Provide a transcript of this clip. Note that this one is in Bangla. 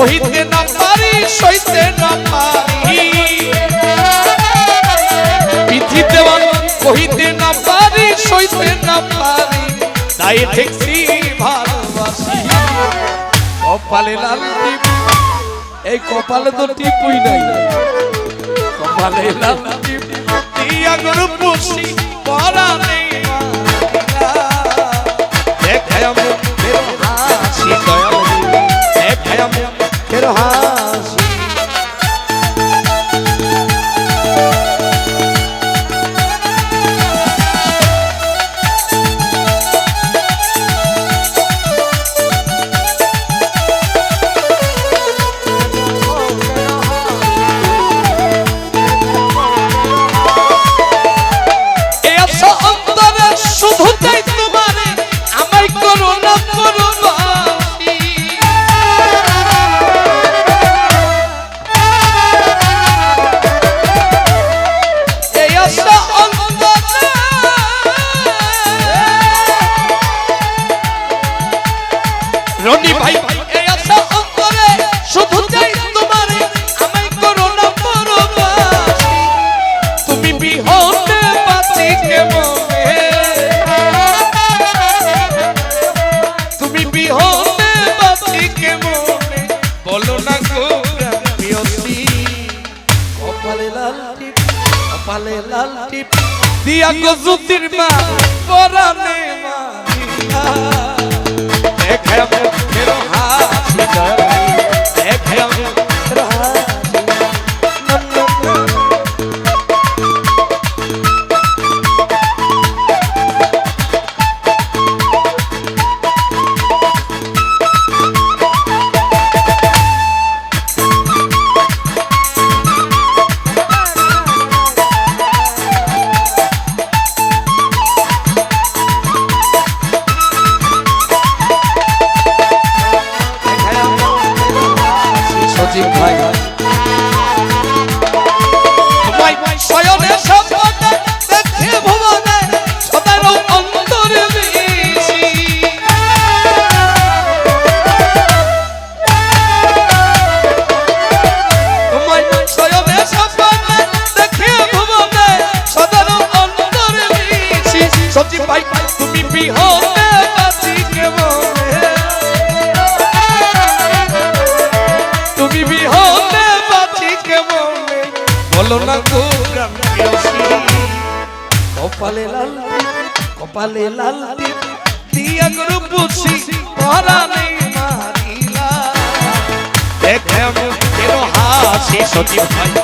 কহিতে না পারি সইতে না পারি। বিধি দেওয়ান কহিতে না পারি সইতে না পারি। তাই ঠেকছি ভালোবাসি। কপালে লাল টিপ, এই কপালে তো টিপুই নাই। কপালে লাল টিপ দিয়া গরু পুষি পরা কপালে লাল টিপ দিয়া গো জুতির মা পরানে মা দেখে মুখের বলো না গো। কপালে লাল কপালে লাল দিয়া গরু পুষি পরানে মারিলা। দেখে মুখের হাসি সজীব ভাই।